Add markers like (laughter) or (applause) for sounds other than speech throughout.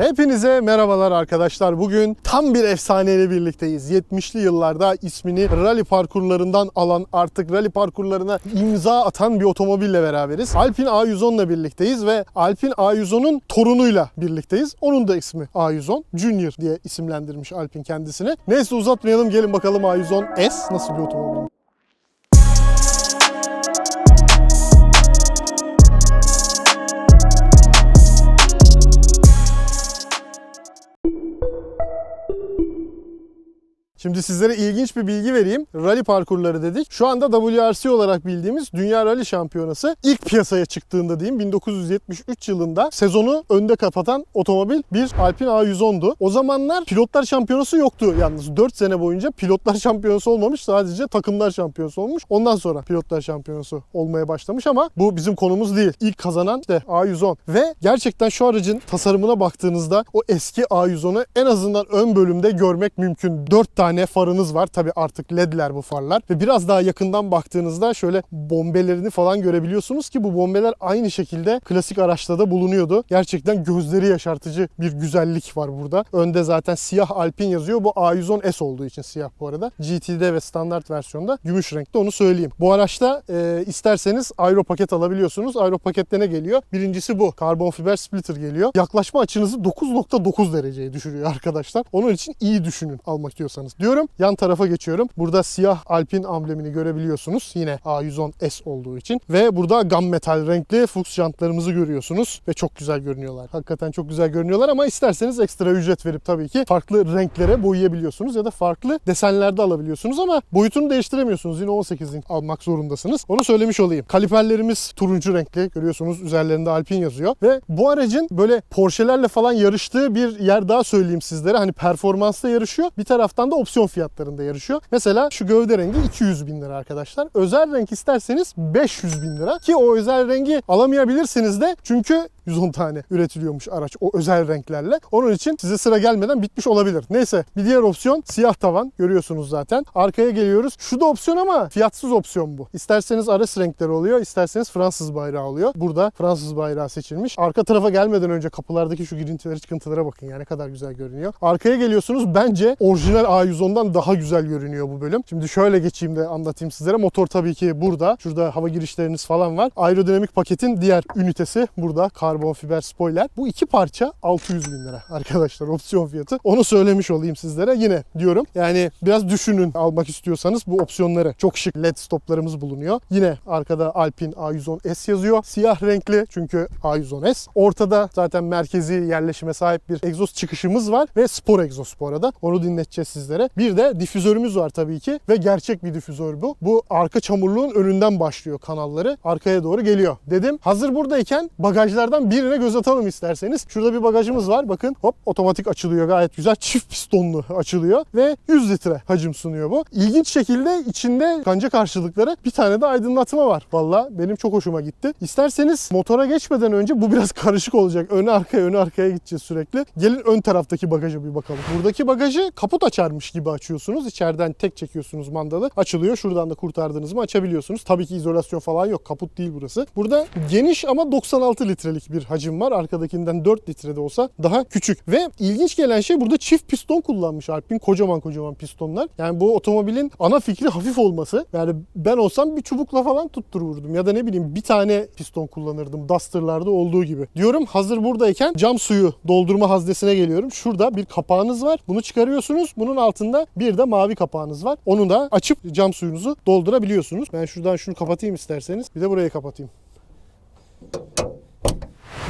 Hepinize merhabalar arkadaşlar. Bugün tam bir efsaneyle birlikteyiz. 70'li yıllarda ismini rally parkurlarından alan artık rally parkurlarına imza atan bir otomobille beraberiz. Alpine A110 ile birlikteyiz ve Alpine A110'un torunuyla birlikteyiz. Onun da ismi A110 Junior diye isimlendirmiş Alpine kendisini. Neyse uzatmayalım gelin bakalım A110 S nasıl bir otomobil. Şimdi sizlere ilginç bir bilgi vereyim. Rally parkurları dedik. Şu anda WRC olarak bildiğimiz Dünya Rally Şampiyonası ilk piyasaya çıktığında diyeyim 1973 yılında sezonu önde kapatan otomobil bir Alpine A110'du. O zamanlar pilotlar şampiyonası yoktu yalnız. 4 sene boyunca pilotlar şampiyonası olmamış. Sadece takımlar şampiyonası olmuş. Ondan sonra pilotlar şampiyonası olmaya başlamış ama bu bizim konumuz değil. İlk kazanan işte A110 ve gerçekten şu aracın tasarımına baktığınızda o eski A110'u en azından ön bölümde görmek mümkün. 4 tane farınız var. Tabi artık ledler bu farlar. Ve biraz daha yakından baktığınızda şöyle bombelerini falan görebiliyorsunuz ki bu bombeler aynı şekilde klasik araçlarda bulunuyordu. Gerçekten gözleri yaşartıcı bir güzellik var burada. Önde zaten siyah Alpine yazıyor. Bu A110S olduğu için siyah bu arada. GT'de ve standart versiyonda gümüş renkte onu söyleyeyim. Bu araçta e, isterseniz aero paket alabiliyorsunuz. Aero pakette ne geliyor? Birincisi bu. Karbon fiber splitter geliyor. Yaklaşma açınızı 9.9 dereceye düşürüyor arkadaşlar. Onun için iyi düşünün almak istiyorsanız diyorum. Yan tarafa geçiyorum. Burada siyah Alpine amblemini görebiliyorsunuz. Yine A110S olduğu için. Ve burada gam metal renkli Fuchs jantlarımızı görüyorsunuz. Ve çok güzel görünüyorlar. Hakikaten çok güzel görünüyorlar ama isterseniz ekstra ücret verip tabii ki farklı renklere boyayabiliyorsunuz ya da farklı desenlerde alabiliyorsunuz ama boyutunu değiştiremiyorsunuz. Yine 18 inç almak zorundasınız. Onu söylemiş olayım. Kaliperlerimiz turuncu renkli. Görüyorsunuz üzerlerinde Alpine yazıyor. Ve bu aracın böyle Porsche'lerle falan yarıştığı bir yer daha söyleyeyim sizlere. Hani performansta yarışıyor. Bir taraftan da opsiyon fiyatlarında yarışıyor. Mesela şu gövde rengi 200 bin lira arkadaşlar. Özel renk isterseniz 500 bin lira. Ki o özel rengi alamayabilirsiniz de çünkü 110 tane üretiliyormuş araç o özel renklerle. Onun için size sıra gelmeden bitmiş olabilir. Neyse bir diğer opsiyon siyah tavan görüyorsunuz zaten. Arkaya geliyoruz. Şu da opsiyon ama fiyatsız opsiyon bu. İsterseniz Ares renkleri oluyor, isterseniz Fransız bayrağı oluyor. Burada Fransız bayrağı seçilmiş. Arka tarafa gelmeden önce kapılardaki şu girintilere çıkıntılara bakın ya ne kadar güzel görünüyor. Arkaya geliyorsunuz bence orijinal A110'dan daha güzel görünüyor bu bölüm. Şimdi şöyle geçeyim de anlatayım sizlere. Motor tabii ki burada. Şurada hava girişleriniz falan var. Aerodinamik paketin diğer ünitesi burada. Karbon fiber spoiler. Bu iki parça 600 bin lira (laughs) arkadaşlar opsiyon fiyatı. Onu söylemiş olayım sizlere. Yine diyorum yani biraz düşünün almak istiyorsanız bu opsiyonları. Çok şık led stoplarımız bulunuyor. Yine arkada Alpine A110S yazıyor. Siyah renkli çünkü A110S. Ortada zaten merkezi yerleşime sahip bir egzoz çıkışımız var ve spor egzoz bu arada. Onu dinleteceğiz sizlere. Bir de difüzörümüz var tabii ki ve gerçek bir difüzör bu. Bu arka çamurluğun önünden başlıyor kanalları. Arkaya doğru geliyor. Dedim hazır buradayken bagajlardan birine göz atalım isterseniz. Şurada bir bagajımız var. Bakın hop otomatik açılıyor gayet güzel. Çift pistonlu açılıyor ve 100 litre hacim sunuyor bu. İlginç şekilde içinde kanca karşılıkları bir tane de aydınlatma var. Valla benim çok hoşuma gitti. İsterseniz motora geçmeden önce bu biraz (laughs) karışık olacak. Öne arkaya öne arkaya gideceğiz sürekli. Gelin ön taraftaki bagaja bir bakalım. Buradaki bagajı kaput açarmış gibi açıyorsunuz. İçeriden tek çekiyorsunuz mandalı. Açılıyor. Şuradan da kurtardınız mı açabiliyorsunuz. Tabii ki izolasyon falan yok. Kaput değil burası. Burada geniş ama 96 litrelik bir hacim var. Arkadakinden 4 litrede olsa daha küçük. Ve ilginç gelen şey burada çift piston kullanmış Alpine. Kocaman kocaman pistonlar. Yani bu otomobilin ana fikri hafif olması. Yani ben olsam bir çubukla falan tuttururdum. Ya da ne bileyim bir tane piston kullanırdım. Duster'larda olduğu gibi. Diyorum hazır buradayken cam suyu doldurma haznesine geliyorum. Şurada bir kapağınız var. Bunu çıkarıyorsunuz. Bunun altında bir de mavi kapağınız var. Onu da açıp cam suyunuzu doldurabiliyorsunuz. Ben şuradan şunu kapatayım isterseniz. Bir de burayı kapatayım.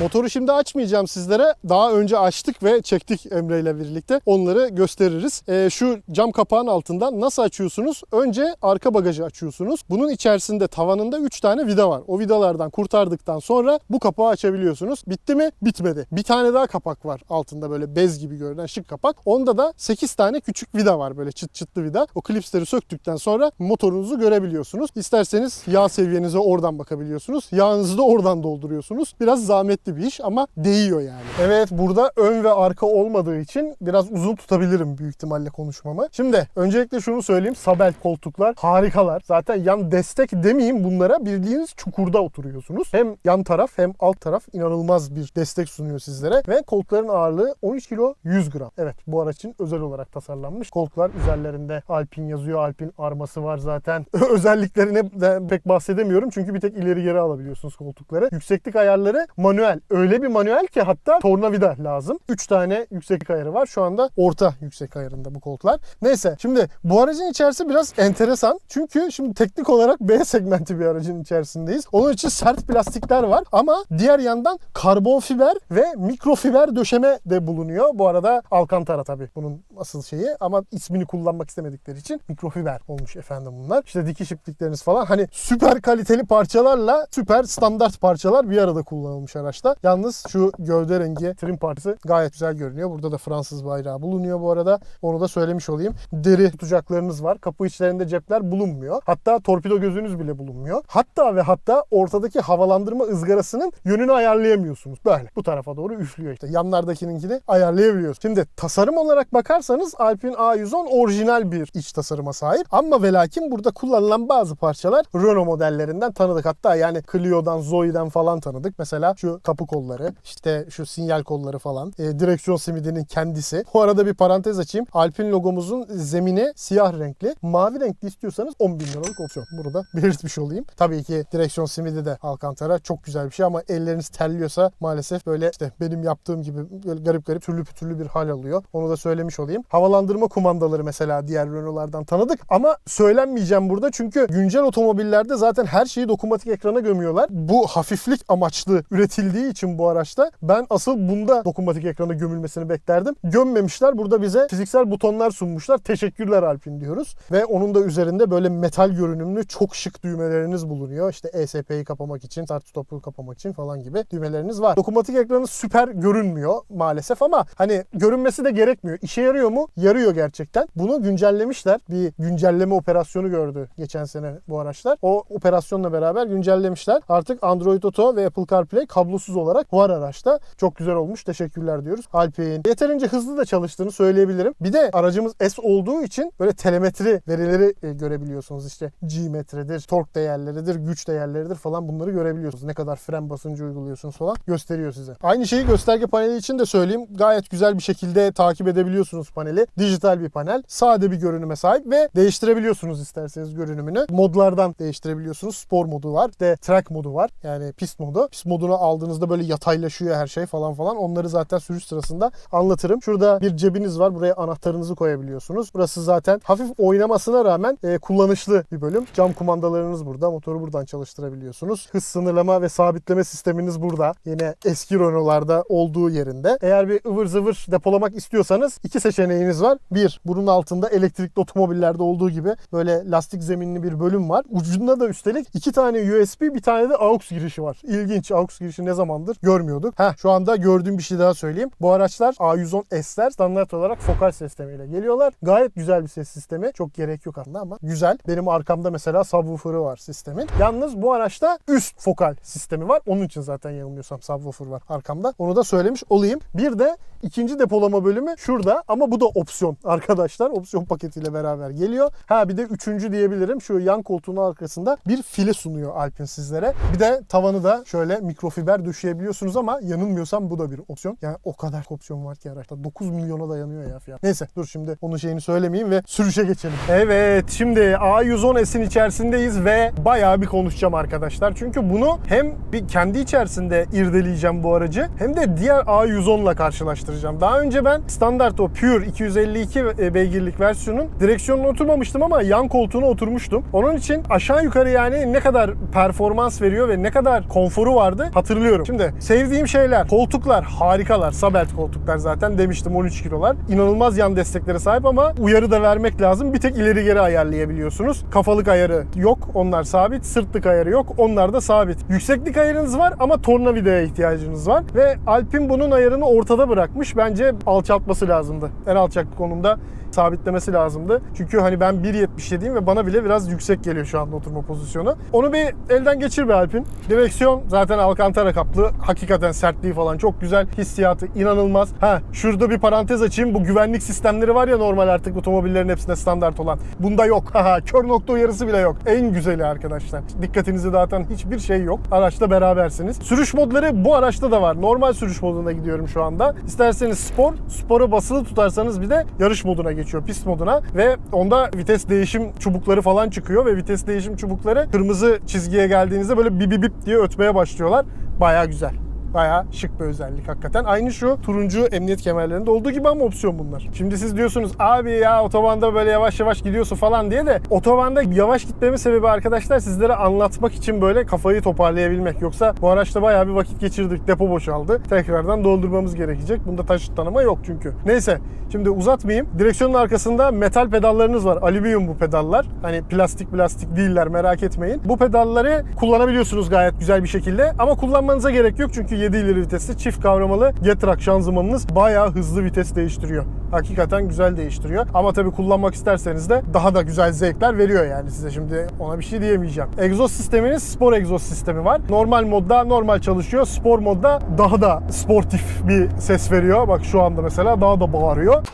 Motoru şimdi açmayacağım sizlere. Daha önce açtık ve çektik Emre ile birlikte. Onları gösteririz. Ee, şu cam kapağın altından nasıl açıyorsunuz? Önce arka bagajı açıyorsunuz. Bunun içerisinde tavanında 3 tane vida var. O vidalardan kurtardıktan sonra bu kapağı açabiliyorsunuz. Bitti mi? Bitmedi. Bir tane daha kapak var altında böyle bez gibi görünen şık kapak. Onda da 8 tane küçük vida var böyle çıt çıtlı vida. O klipsleri söktükten sonra motorunuzu görebiliyorsunuz. İsterseniz yağ seviyenize oradan bakabiliyorsunuz. Yağınızı da oradan dolduruyorsunuz. Biraz zahmetli zahmetli bir iş ama değiyor yani. Evet burada ön ve arka olmadığı için biraz uzun tutabilirim büyük ihtimalle konuşmamı. Şimdi öncelikle şunu söyleyeyim. Sabel koltuklar harikalar. Zaten yan destek demeyeyim bunlara bildiğiniz çukurda oturuyorsunuz. Hem yan taraf hem alt taraf inanılmaz bir destek sunuyor sizlere. Ve koltukların ağırlığı 13 kilo 100 gram. Evet bu araç özel olarak tasarlanmış. Koltuklar üzerlerinde Alpin yazıyor. Alpin arması var zaten. (laughs) Özelliklerine pek bahsedemiyorum. Çünkü bir tek ileri geri alabiliyorsunuz koltukları. Yükseklik ayarları manuel. Öyle bir manuel ki hatta tornavida lazım. 3 tane yükseklik ayarı var. Şu anda orta yüksek ayarında bu koltuklar. Neyse şimdi bu aracın içerisi biraz enteresan. Çünkü şimdi teknik olarak B segmenti bir aracın içerisindeyiz. Onun için sert plastikler var ama diğer yandan karbon fiber ve mikrofiber döşeme de bulunuyor. Bu arada Alcantara tabii bunun asıl şeyi ama ismini kullanmak istemedikleri için mikrofiber olmuş efendim bunlar. İşte dikiş iplikleriniz falan hani süper kaliteli parçalarla süper standart parçalar bir arada kullanılmış araçta. Yalnız şu gövde rengi trim parçası gayet güzel görünüyor. Burada da Fransız bayrağı bulunuyor bu arada. Onu da söylemiş olayım. Deri tutacaklarınız var. Kapı içlerinde cepler bulunmuyor. Hatta torpido gözünüz bile bulunmuyor. Hatta ve hatta ortadaki havalandırma ızgarasının yönünü ayarlayamıyorsunuz. Böyle bu tarafa doğru üflüyor işte. Yanlardakininkini ayarlayabiliyoruz. Şimdi tasarım olarak bakarsanız Alpine A110 orijinal bir iç tasarıma sahip. Ama ve lakin burada kullanılan bazı parçalar Renault modellerinden tanıdık. Hatta yani Clio'dan, Zoe'den falan tanıdık. Mesela şu kapı kolları, işte şu sinyal kolları falan. E, direksiyon simidinin kendisi. Bu arada bir parantez açayım. Alpine logomuzun zemini siyah renkli. Mavi renkli istiyorsanız 10 bin liralık opsiyon. Burada (laughs) belirtmiş olayım. Tabii ki direksiyon simidi de Alcantara çok güzel bir şey ama elleriniz terliyorsa maalesef böyle işte benim yaptığım gibi böyle garip garip türlü pütürlü bir hal alıyor. Onu da söylemiş olayım. Havalandırma kumandaları mesela diğer Renault'lardan tanıdık ama söylenmeyeceğim burada çünkü güncel otomobillerde zaten her şeyi dokunmatik ekrana gömüyorlar. Bu hafiflik amaçlı üretildiği için bu araçta ben asıl bunda dokunmatik ekrana gömülmesini beklerdim. Gömmemişler. Burada bize fiziksel butonlar sunmuşlar. Teşekkürler Alpin diyoruz. Ve onun da üzerinde böyle metal görünümlü çok şık düğmeleriniz bulunuyor. İşte ESP'yi kapamak için, start stop'u kapamak için falan gibi düğmeleriniz var. Dokunmatik ekranı süper görünmüyor maalesef ama hani görünmesi de gerekmiyor. İşe yarıyor mu? Yarıyor gerçekten. Bunu güncellemişler. Bir güncelleme operasyonu gördü geçen sene bu araçlar. O operasyonla beraber güncellemişler. Artık Android Auto ve Apple CarPlay kablosuz olarak var araçta. Çok güzel olmuş. Teşekkürler diyoruz. Alpine. Yeterince hızlı da çalıştığını söyleyebilirim. Bir de aracımız S olduğu için böyle telemetri verileri e, görebiliyorsunuz. İşte G metredir, tork değerleridir, güç değerleridir falan bunları görebiliyorsunuz. Ne kadar fren basıncı uyguluyorsunuz falan gösteriyor size. Aynı şeyi gösterge paneli için de söyleyeyim. Gayet güzel bir şekilde takip edebiliyorsunuz paneli. Dijital bir panel. Sade bir görünüme sahip ve değiştirebiliyorsunuz isterseniz görünümünü. Modlardan değiştirebiliyorsunuz. Spor modu var. De track modu var. Yani pist modu. Pist modunu aldığınızda böyle yataylaşıyor her şey falan falan. Onları zaten sürüş sırasında anlatırım. Şurada bir cebiniz var. Buraya anahtarınızı koyabiliyorsunuz. Burası zaten hafif oynamasına rağmen e, kullanışlı bir bölüm. Cam kumandalarınız burada. Motoru buradan çalıştırabiliyorsunuz. Hız sınırlama ve sabitleme sisteminiz burada. Yine eski Renault'larda olduğu yerinde. Eğer bir ıvır zıvır depolamak istiyorsanız iki seçeneğiniz var. Bir, bunun altında elektrikli otomobillerde olduğu gibi böyle lastik zeminli bir bölüm var. Ucunda da üstelik iki tane USB bir tane de AUX girişi var. İlginç. AUX girişi ne zamandır görmüyorduk. Heh, şu anda gördüğüm bir şey daha söyleyeyim. Bu araçlar A110S'ler standart olarak fokal sistemiyle geliyorlar. Gayet güzel bir ses sistemi. Çok gerek yok aslında ama güzel. Benim arkamda mesela subwoofer'ı var sistemin. Yalnız bu araçta üst fokal sistemi var. Onun için zaten yanılmıyorsam subwoofer var arkamda. Onu da söylemiş olayım. Bir de ikinci depolama bölümü şurada ama bu da opsiyon (laughs) arkadaşlar. Opsiyon paketiyle beraber geliyor. Ha bir de üçüncü diyebilirim. Şu yan koltuğun arkasında bir file sunuyor Alpine sizlere. Bir de tavanı da şöyle mikrofiber döşeyebiliyorsunuz ama yanılmıyorsam bu da bir opsiyon. Yani o kadar opsiyon var ki araçta. 9 milyona dayanıyor ya fiyat. Neyse dur şimdi onun şeyini söylemeyeyim ve sürüşe geçelim. Evet şimdi A110S'in içerisindeyiz ve bayağı bir konuşacağım arkadaşlar. Çünkü bunu hem bir kendi içerisinde irdeleyeceğim bu aracı hem de diğer A110'la karşılaştıracağım. Daha önce ben standart o Pure 252 beygirlik versiyonun direksiyonuna oturmamıştım ama yan koltuğuna oturmuştum. Onun için aşağı yukarı yani ne kadar performans veriyor ve ne kadar konforu vardı hatırlıyorum. Şimdi sevdiğim şeyler koltuklar harikalar. Sabelt koltuklar zaten demiştim 13 kilolar. İnanılmaz yan desteklere sahip ama uyarı da vermek lazım. Bir tek ileri geri ayarlayabiliyorsunuz. Kafalık ayarı yok. Onlar sabit. Sırtlık ayarı yok. Onlar da sabit. Yükseklik ayarınız var ama tornavidaya ihtiyacınız var. Ve Alpine bunun ayarını ortada bırakmış. Bence alçaltması lazımdı. En alçak konumda sabitlemesi lazımdı. Çünkü hani ben 1.77'yim ve bana bile biraz yüksek geliyor şu anda oturma pozisyonu. Onu bir elden geçir be Alpin. Direksiyon zaten Alcantara kaplı. Hakikaten sertliği falan çok güzel. Hissiyatı inanılmaz. Ha şurada bir parantez açayım. Bu güvenlik sistemleri var ya normal artık otomobillerin hepsinde standart olan. Bunda yok. (laughs) Haha kör nokta uyarısı bile yok. En güzeli arkadaşlar. Dikkatinizi dağıtan hiçbir şey yok. Araçla berabersiniz. Sürüş modları bu araçta da var. Normal sürüş moduna gidiyorum şu anda. İsterseniz spor, spora basılı tutarsanız bir de yarış moduna geçiyor, pist moduna ve onda vites değişim çubukları falan çıkıyor ve vites değişim çubukları kırmızı çizgiye geldiğinizde böyle bip bip diye ötmeye başlıyorlar. Baya güzel. Bayağı şık bir özellik hakikaten. Aynı şu turuncu emniyet kemerlerinde olduğu gibi ama opsiyon bunlar. Şimdi siz diyorsunuz abi ya otobanda böyle yavaş yavaş gidiyorsun falan diye de otobanda yavaş gitmemin sebebi arkadaşlar sizlere anlatmak için böyle kafayı toparlayabilmek. Yoksa bu araçta bayağı bir vakit geçirdik. Depo boşaldı. Tekrardan doldurmamız gerekecek. Bunda taşıt tanıma yok çünkü. Neyse şimdi uzatmayayım. Direksiyonun arkasında metal pedallarınız var. Alüminyum bu pedallar. Hani plastik plastik değiller merak etmeyin. Bu pedalları kullanabiliyorsunuz gayet güzel bir şekilde. Ama kullanmanıza gerek yok çünkü 7 ileri vitesli çift kavramalı Getrack şanzımanınız bayağı hızlı vites değiştiriyor. Hakikaten güzel değiştiriyor. Ama tabii kullanmak isterseniz de daha da güzel zevkler veriyor yani size şimdi ona bir şey diyemeyeceğim. Egzoz sisteminiz spor egzoz sistemi var. Normal modda normal çalışıyor. Spor modda daha da sportif bir ses veriyor. Bak şu anda mesela daha da bağırıyor.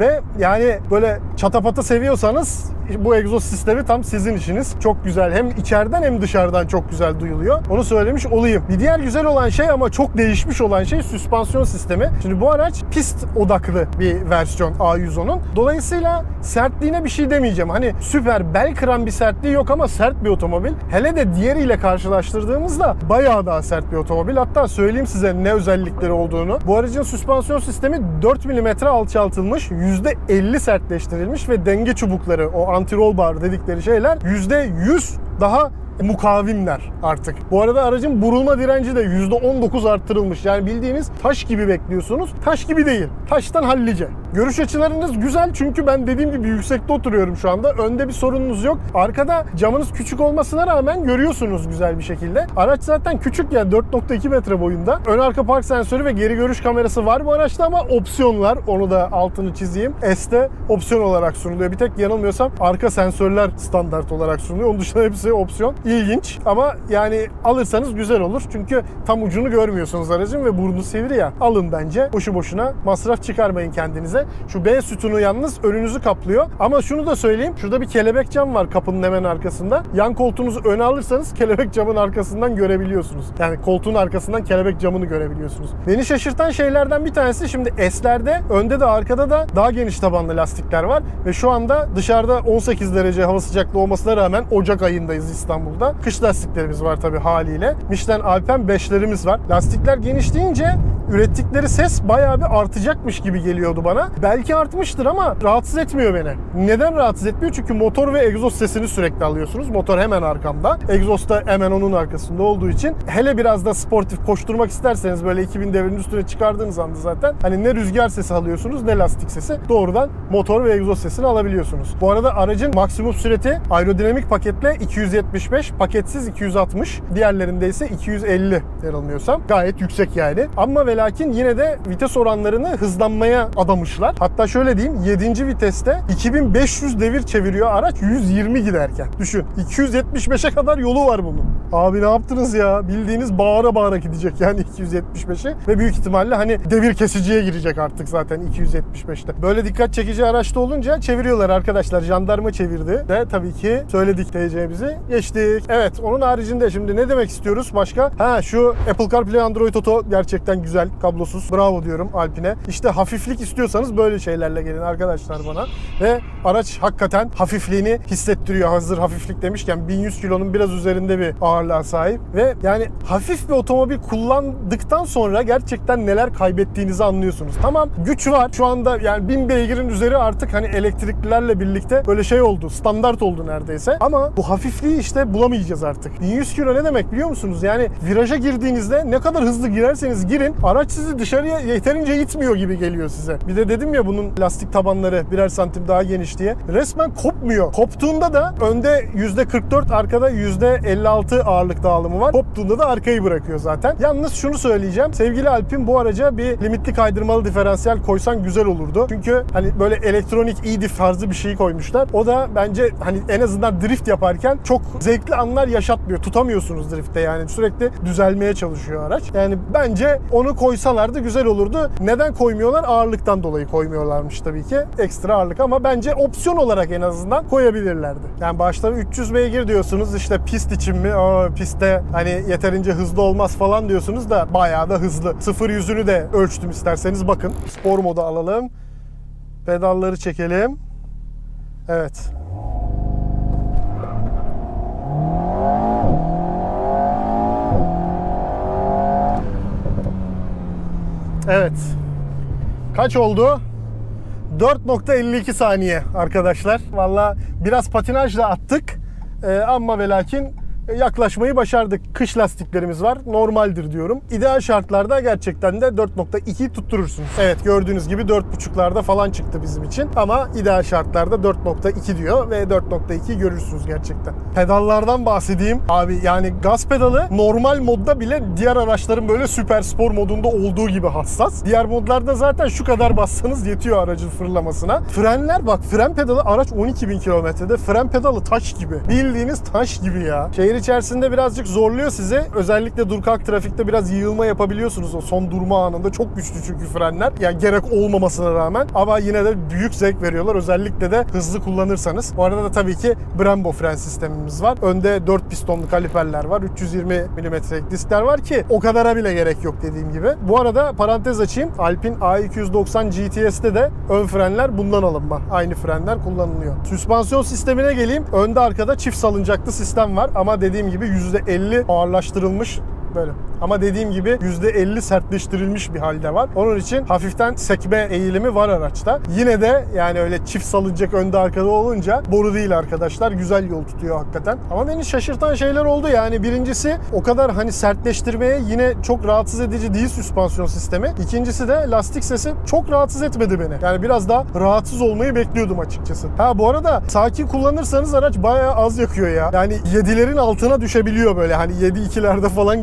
Ve yani böyle çatapata seviyorsanız bu egzoz sistemi tam sizin işiniz. Çok güzel. Hem içeriden hem dışarıdan çok güzel duyuluyor. Onu söylemiş olayım. Bir diğer güzel olan şey ama çok değişmiş olan şey süspansiyon sistemi. Şimdi bu araç pist odaklı bir versiyon A110'un. Dolayısıyla sertliğine bir şey demeyeceğim. Hani süper bel kıran bir sertliği yok ama sert bir otomobil. Hele de diğeriyle karşılaştırdığımızda bayağı daha sert bir otomobil. Hatta söyleyeyim size ne özellikleri olduğunu. Bu aracın süspansiyon sistemi 4 mm alçaltılmış, %50 sertleştirilmiş ve denge çubukları, o anti-roll bar dedikleri şeyler %100 daha mukavimler artık. Bu arada aracın burulma direnci de %19 arttırılmış. Yani bildiğiniz taş gibi bekliyorsunuz. Taş gibi değil. Taştan hallice. Görüş açılarınız güzel çünkü ben dediğim gibi yüksekte oturuyorum şu anda. Önde bir sorununuz yok. Arkada camınız küçük olmasına rağmen görüyorsunuz güzel bir şekilde. Araç zaten küçük yani 4.2 metre boyunda. Ön arka park sensörü ve geri görüş kamerası var bu araçta ama opsiyonlar. Onu da altını çizeyim. S'te opsiyon olarak sunuluyor. Bir tek yanılmıyorsam arka sensörler standart olarak sunuluyor. Onun dışında hepsi opsiyon. İlginç ama yani alırsanız güzel olur. Çünkü tam ucunu görmüyorsunuz aracın ve burnu sivri ya. Alın bence. Boşu boşuna masraf çıkarmayın kendinize. Şu B sütunu yalnız önünüzü kaplıyor. Ama şunu da söyleyeyim. Şurada bir kelebek cam var kapının hemen arkasında. Yan koltuğunuzu öne alırsanız kelebek camın arkasından görebiliyorsunuz. Yani koltuğun arkasından kelebek camını görebiliyorsunuz. Beni şaşırtan şeylerden bir tanesi şimdi S'lerde önde de arkada da daha geniş tabanlı lastikler var. Ve şu anda dışarıda 18 derece hava sıcaklığı olmasına rağmen Ocak ayındayız İstanbul'da. Kış lastiklerimiz var tabii haliyle. Michelin Alpen 5'lerimiz var. Lastikler geniş deyince ürettikleri ses bayağı bir artacakmış gibi geliyordu bana. Belki artmıştır ama rahatsız etmiyor beni. Neden rahatsız etmiyor? Çünkü motor ve egzoz sesini sürekli alıyorsunuz. Motor hemen arkamda. Egzoz da hemen onun arkasında olduğu için hele biraz da sportif koşturmak isterseniz böyle 2000 devrinin üstüne çıkardığınız anda zaten hani ne rüzgar sesi alıyorsunuz ne lastik sesi. Doğrudan motor ve egzoz sesini alabiliyorsunuz. Bu arada aracın maksimum süreti aerodinamik paketle 275, paketsiz 260. Diğerlerinde ise 250 yanılmıyorsam. Gayet yüksek yani. Ama ve lakin yine de vites oranlarını hızlanmaya adamışlar. Hatta şöyle diyeyim 7. viteste 2500 devir çeviriyor araç 120 giderken. Düşün 275'e kadar yolu var bunun. Abi ne yaptınız ya? Bildiğiniz bağıra bağıra gidecek yani (laughs) 275'e ve büyük ihtimalle hani devir kesiciye girecek artık zaten 275'te. Böyle dikkat çekici araçta olunca çeviriyorlar arkadaşlar. Jandarma çevirdi de tabii ki söyledik diyeceğimizi geçtik. Evet onun haricinde şimdi ne demek istiyoruz başka? Ha şu Apple CarPlay Android Auto gerçekten güzel kablosuz. Bravo diyorum Alpine. İşte hafiflik istiyorsanız böyle şeylerle gelin arkadaşlar bana. Ve araç hakikaten hafifliğini hissettiriyor. Hazır hafiflik demişken 1100 kilonun biraz üzerinde bir ağırlığa sahip. Ve yani hafif bir otomobil kullandıktan sonra gerçekten neler kaybettiğinizi anlıyorsunuz. Tamam güç var. Şu anda yani 1000 beygirin üzeri artık hani elektriklilerle birlikte böyle şey oldu. Standart oldu neredeyse. Ama bu hafifliği işte bulamayacağız artık. 1100 kilo ne demek biliyor musunuz? Yani viraja girdiğiniz girdiğinizde ne kadar hızlı girerseniz girin araç sizi dışarıya yeterince itmiyor gibi geliyor size. Bir de dedim ya bunun lastik tabanları birer santim daha geniş diye. Resmen kopmuyor. Koptuğunda da önde %44 arkada %56 ağırlık dağılımı var. Koptuğunda da arkayı bırakıyor zaten. Yalnız şunu söyleyeceğim. Sevgili Alp'in bu araca bir limitli kaydırmalı diferansiyel koysan güzel olurdu. Çünkü hani böyle elektronik e-diff tarzı bir şey koymuşlar. O da bence hani en azından drift yaparken çok zevkli anlar yaşatmıyor. Tutamıyorsunuz driftte yani. Sürekli düzelmeye çalışıyor araç. Yani bence onu koysalardı güzel olurdu. Neden koymuyorlar? Ağırlıktan dolayı koymuyorlarmış tabii ki. Ekstra ağırlık ama bence opsiyon olarak en azından koyabilirlerdi. Yani başta 300 beygir diyorsunuz işte pist için mi? Aa, pistte hani yeterince hızlı olmaz falan diyorsunuz da bayağı da hızlı. Sıfır yüzünü de ölçtüm isterseniz bakın. Spor moda alalım. Pedalları çekelim. Evet. Evet. Kaç oldu? 4.52 saniye arkadaşlar. Valla biraz patinajla attık. Ee, ama ve lakin yaklaşmayı başardık. Kış lastiklerimiz var. Normaldir diyorum. İdeal şartlarda gerçekten de 4.2 tutturursunuz. Evet gördüğünüz gibi 4.5'larda falan çıktı bizim için. Ama ideal şartlarda 4.2 diyor ve 4.2 görürsünüz gerçekten. Pedallardan bahsedeyim. Abi yani gaz pedalı normal modda bile diğer araçların böyle süper spor modunda olduğu gibi hassas. Diğer modlarda zaten şu kadar bassanız yetiyor aracın fırlamasına. Frenler bak fren pedalı araç 12.000 kilometrede. Fren pedalı taş gibi. Bildiğiniz taş gibi ya. Şehir içerisinde birazcık zorluyor sizi. Özellikle dur kalk trafikte biraz yığılma yapabiliyorsunuz o son durma anında. Çok güçlü çünkü frenler. Yani gerek olmamasına rağmen. Ama yine de büyük zevk veriyorlar. Özellikle de hızlı kullanırsanız. Bu arada da tabii ki Brembo fren sistemimiz var. Önde 4 pistonlu kaliperler var. 320 milimetrelik diskler var ki o kadara bile gerek yok dediğim gibi. Bu arada parantez açayım. Alpine A290 GTS'te de ön frenler bundan alınma. Aynı frenler kullanılıyor. Süspansiyon sistemine geleyim. Önde arkada çift salıncaklı sistem var ama dediğim gibi %50 ağırlaştırılmış böyle. Ama dediğim gibi %50 sertleştirilmiş bir halde var. Onun için hafiften sekme eğilimi var araçta. Yine de yani öyle çift salıncak önde arkada olunca boru değil arkadaşlar. Güzel yol tutuyor hakikaten. Ama beni şaşırtan şeyler oldu. Yani birincisi o kadar hani sertleştirmeye yine çok rahatsız edici değil süspansiyon sistemi. İkincisi de lastik sesi çok rahatsız etmedi beni. Yani biraz daha rahatsız olmayı bekliyordum açıkçası. Ha bu arada sakin kullanırsanız araç bayağı az yakıyor ya. Yani 7'lerin altına düşebiliyor böyle. Hani 7-2'lerde falan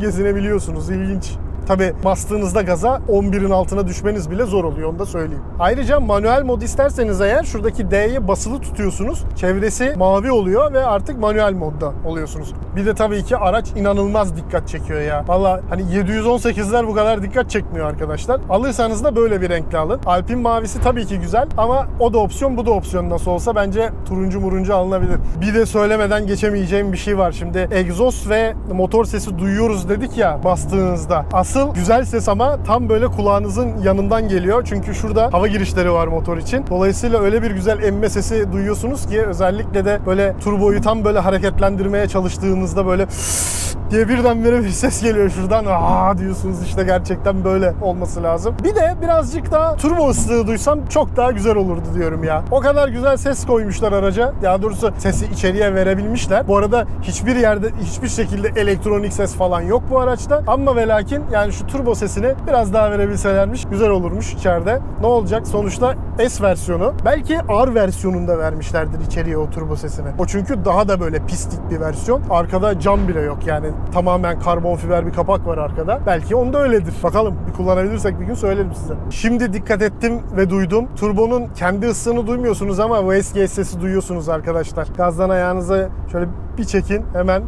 gezinebiliyorsunuz. İlginç. Tabi bastığınızda gaza 11'in altına düşmeniz bile zor oluyor onu da söyleyeyim. Ayrıca manuel mod isterseniz eğer şuradaki D'yi basılı tutuyorsunuz. Çevresi mavi oluyor ve artık manuel modda oluyorsunuz. Bir de tabii ki araç inanılmaz dikkat çekiyor ya. Valla hani 718'ler bu kadar dikkat çekmiyor arkadaşlar. Alırsanız da böyle bir renkli alın. Alpin mavisi tabii ki güzel ama o da opsiyon bu da opsiyon nasıl olsa bence turuncu muruncu alınabilir. Bir de söylemeden geçemeyeceğim bir şey var. Şimdi egzoz ve motor sesi duyuyoruz dedik ya bastığınızda. Asıl güzel ses ama tam böyle kulağınızın yanından geliyor. Çünkü şurada hava girişleri var motor için. Dolayısıyla öyle bir güzel emme sesi duyuyorsunuz ki özellikle de böyle turboyu tam böyle hareketlendirmeye çalıştığınızda böyle (laughs) diye birdenbire bir ses geliyor şuradan. Aa diyorsunuz işte gerçekten böyle olması lazım. Bir de birazcık daha turbo ıslığı duysam çok daha güzel olurdu diyorum ya. O kadar güzel ses koymuşlar araca. Ya doğrusu sesi içeriye verebilmişler. Bu arada hiçbir yerde hiçbir şekilde elektronik ses falan yok bu araçta. Ama ve lakin yani şu turbo sesini biraz daha verebilselermiş güzel olurmuş içeride. Ne olacak? Sonuçta S versiyonu. Belki R versiyonunda vermişlerdir içeriye o turbo sesini. O çünkü daha da böyle pislik bir versiyon. Arkada cam bile yok yani tamamen karbon fiber bir kapak var arkada. Belki onda öyledir. Bakalım bir kullanabilirsek bir gün söylerim size. Şimdi dikkat ettim ve duydum. Turbonun kendi ısısını duymuyorsunuz ama VSG sesi duyuyorsunuz arkadaşlar. Gazdan ayağınızı şöyle bir çekin hemen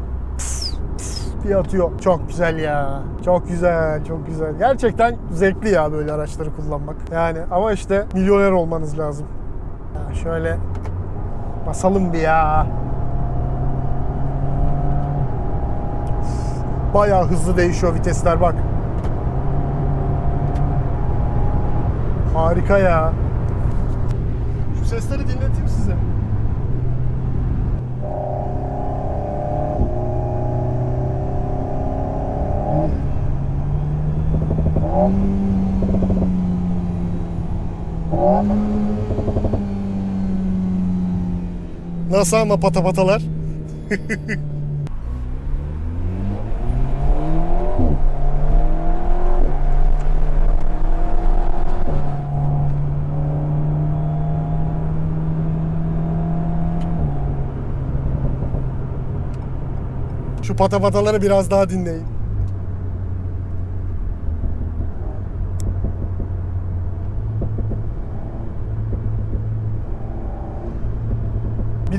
diye atıyor. Çok güzel ya. Çok güzel, çok güzel. Gerçekten zevkli ya böyle araçları kullanmak. Yani ama işte milyoner olmanız lazım. Ya şöyle basalım bir ya. Bayağı hızlı değişiyor vitesler bak. Harika ya. Şu sesleri dinleteyim Nasıl ama patapatalar? Şu patapataları biraz daha dinleyin.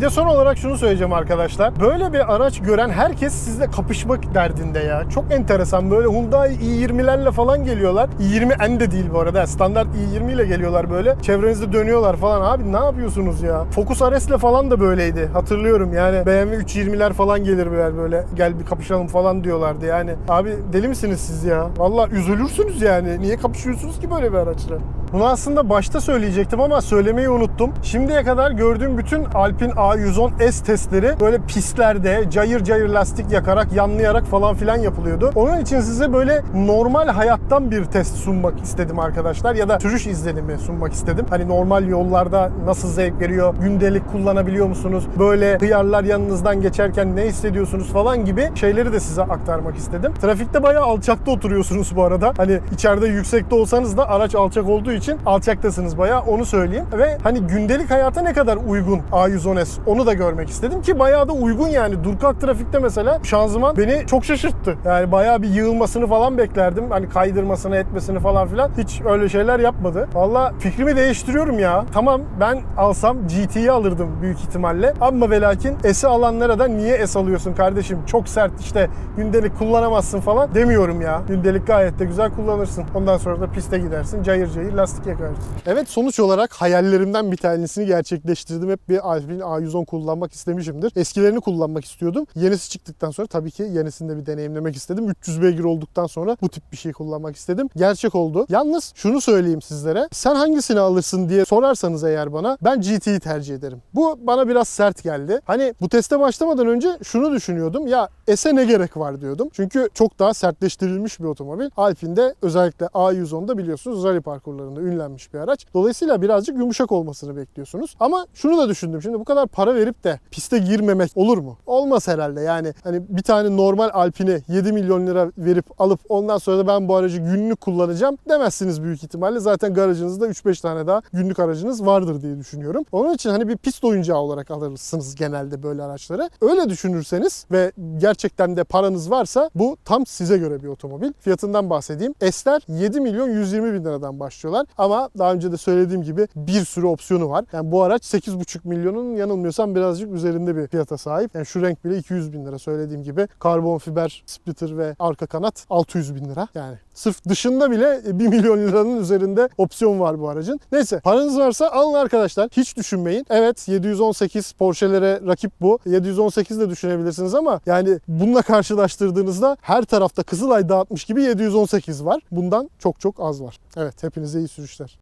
Bir de son olarak şunu söyleyeceğim arkadaşlar. Böyle bir araç gören herkes sizle kapışmak derdinde ya. Çok enteresan. Böyle Hyundai i20'lerle falan geliyorlar. i20 N de değil bu arada. Standart i20 ile geliyorlar böyle. Çevrenizde dönüyorlar falan. Abi ne yapıyorsunuz ya? Focus RS'le falan da böyleydi. Hatırlıyorum yani. BMW 320'ler falan gelir böyle böyle. Gel bir kapışalım falan diyorlardı yani. Abi deli misiniz siz ya? Valla üzülürsünüz yani. Niye kapışıyorsunuz ki böyle bir araçla? Bunu aslında başta söyleyecektim ama söylemeyi unuttum. Şimdiye kadar gördüğüm bütün Alpine A110S testleri böyle pistlerde cayır cayır lastik yakarak, yanlayarak falan filan yapılıyordu. Onun için size böyle normal hayattan bir test sunmak istedim arkadaşlar ya da sürüş izlenimi sunmak istedim. Hani normal yollarda nasıl zevk veriyor, gündelik kullanabiliyor musunuz? Böyle hıyarlar yanınızdan geçerken ne hissediyorsunuz falan gibi şeyleri de size aktarmak istedim. Trafikte bayağı alçakta oturuyorsunuz bu arada. Hani içeride yüksekte olsanız da araç alçak olduğu için alçaktasınız bayağı onu söyleyeyim. Ve hani gündelik hayata ne kadar uygun A110S onu da görmek istedim ki bayağı da uygun yani. Dur kalk trafikte mesela şanzıman beni çok şaşırttı. Yani bayağı bir yığılmasını falan beklerdim. Hani kaydırmasını etmesini falan filan. Hiç öyle şeyler yapmadı. Valla fikrimi değiştiriyorum ya. Tamam ben alsam GT'yi alırdım büyük ihtimalle. Ama ve lakin S'i alanlara da niye S alıyorsun kardeşim? Çok sert işte gündelik kullanamazsın falan demiyorum ya. Gündelik gayet de güzel kullanırsın. Ondan sonra da piste gidersin. Cayır cayır lastik yakarsın. Evet sonuç olarak hayallerimden bir tanesini gerçekleştirdim. Hep bir Alpine A110 kullanmak istemişimdir. Eskilerini kullanmak istiyordum. Yenisi çıktıktan sonra tabii ki yenisini de bir deneyimlemek istedim. 300 beygir olduktan sonra bu tip bir şey kullanmak istedim. Gerçek oldu. Yalnız şunu söyleyeyim sizlere. Sen hangisini alırsın diye sorarsanız eğer bana ben GT'yi tercih ederim. Bu bana biraz sert geldi. Hani bu teste başlamadan önce şunu düşünüyordum. Ya S'e ne gerek var diyordum. Çünkü çok daha sertleştirilmiş bir otomobil. Alpine'de özellikle A110'da biliyorsunuz rally parkurlarında ünlenmiş bir araç. Dolayısıyla birazcık yumuşak olmasını bekliyorsunuz. Ama şunu da düşündüm. Şimdi bu kadar para verip de piste girmemek olur mu? Olmaz herhalde. Yani hani bir tane normal Alpine 7 milyon lira verip alıp ondan sonra da ben bu aracı günlük kullanacağım demezsiniz büyük ihtimalle. Zaten garajınızda 3-5 tane daha günlük aracınız vardır diye düşünüyorum. Onun için hani bir pist oyuncağı olarak alırsınız genelde böyle araçları. Öyle düşünürseniz ve gerçekten de paranız varsa bu tam size göre bir otomobil. Fiyatından bahsedeyim. S'ler 7 milyon 120 bin liradan başlıyorlar. Ama daha önce de söylediğim gibi bir sürü opsiyonu var. Yani bu araç 8,5 milyonun yanılmıyorsam birazcık üzerinde bir fiyata sahip. Yani şu renk bile 200 bin lira söylediğim gibi. Karbon fiber splitter ve arka kanat 600 bin lira. Yani sırf dışında bile 1 milyon liranın üzerinde opsiyon var bu aracın. Neyse paranız varsa alın arkadaşlar. Hiç düşünmeyin. Evet 718 Porsche'lere rakip bu. 718 de düşünebilirsiniz ama yani bununla karşılaştırdığınızda her tarafta Kızılay dağıtmış gibi 718 var. Bundan çok çok az var. Evet hepinize iyi sürüşler.